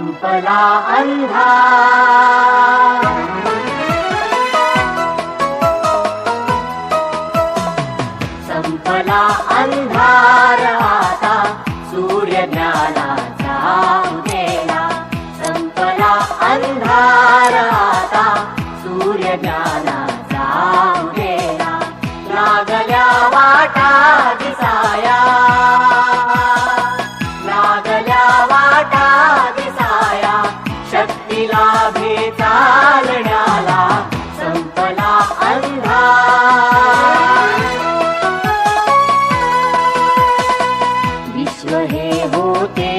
अन्धार सम्पदा अन्धाराता सूर्यज्ञानाचा उदेला सापदा अन्धाराता सूर्यज्ञानाचा उदेला सागया वाटा दिसाया। मागे चालण्याला संपला अंधार. विश्व हे होते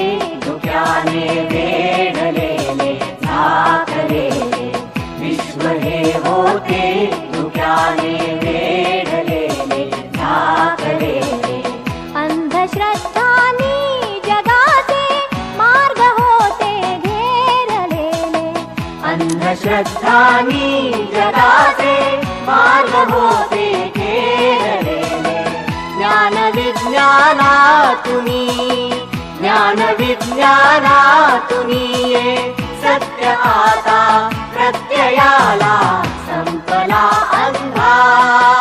धुक्याने वेढलेले झाकलेले. विश्व हे होते धुक्याने श्रद्धानि जगाते मार्गभूते ज्ञानविज्ञानातुनि ज्ञानविज्ञानातु सत्य आता प्रत्ययाला सम्पला अन्धा।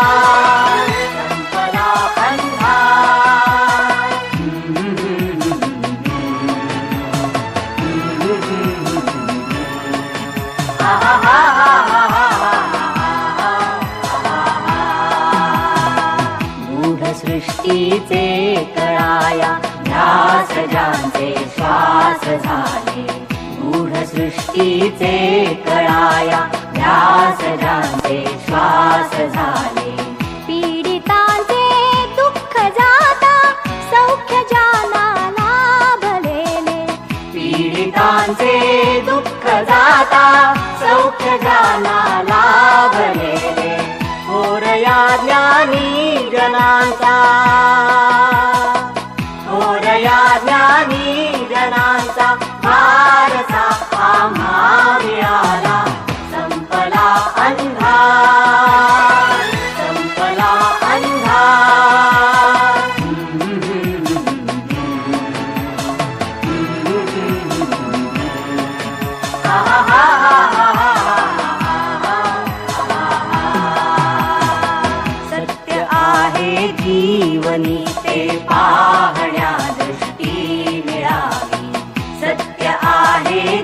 सृष्टीचे कळाया ध्यास ज्यांचे श्वास झाले. गूढ सृष्टीचे कळाया ध्यास ज्यांचे श्वास झाले. पीडितांचे दुःख जाता सौख्य जाना लाभलेले पीडितांचे दुःख जानाभे होरया ज्ञानी जनान्ता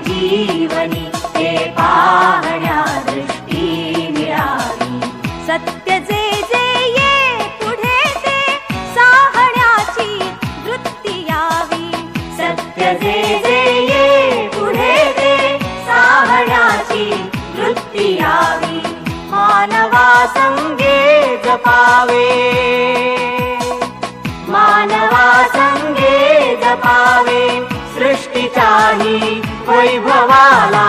जीवनी ते पाहण्या दृष्टी मिळावी सत्य जे जे ये पुढे ते साहण्याची वृत्ती यावी। सत्य जे जे ये पुढे ते साहण्याची वृत्ती यावी। मानवा संगे जपावे वैभवाला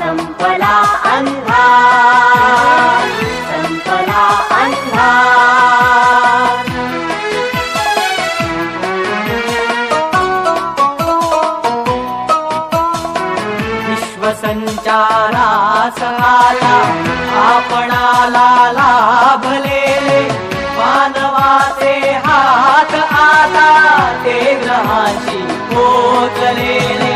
संपला अंधार संपला अंधार विश्वसंचारास आला आपणाला लाभलेले मानवाचे हात आता ते ग्रहाशी पोचलेले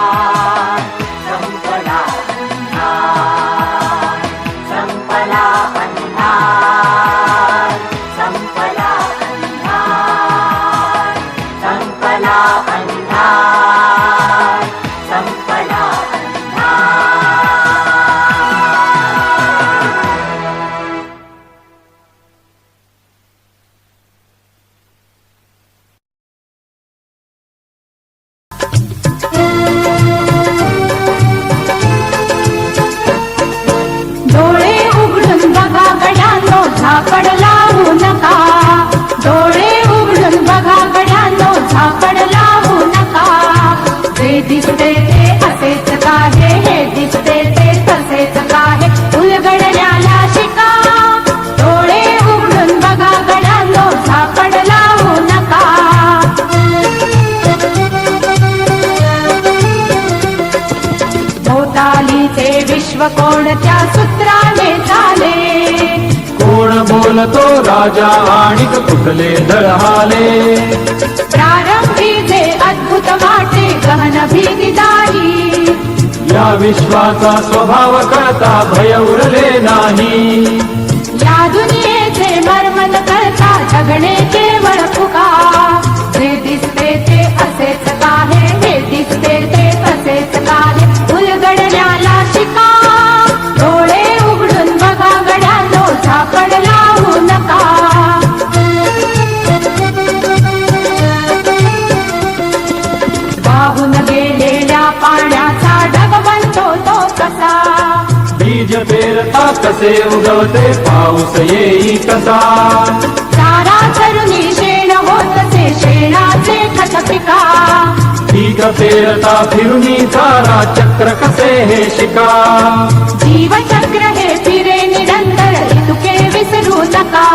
बोलतो राजा आणि कुठले दळहाले प्रारंभी जे अद्भुत वाटे गहन भीती दारी. या विश्वाचा स्वभाव कळता भय उरले नाही. या दुनियेचे तसे उगवते पाऊस येई कसा? सारा तरुणी शेण होत शेणाचे खत पिका पीक पेरता फिरुनी सारा चक्र कसे हे शिका? जीवचक्र हे फिरे निरंतर तुके विसरू नका.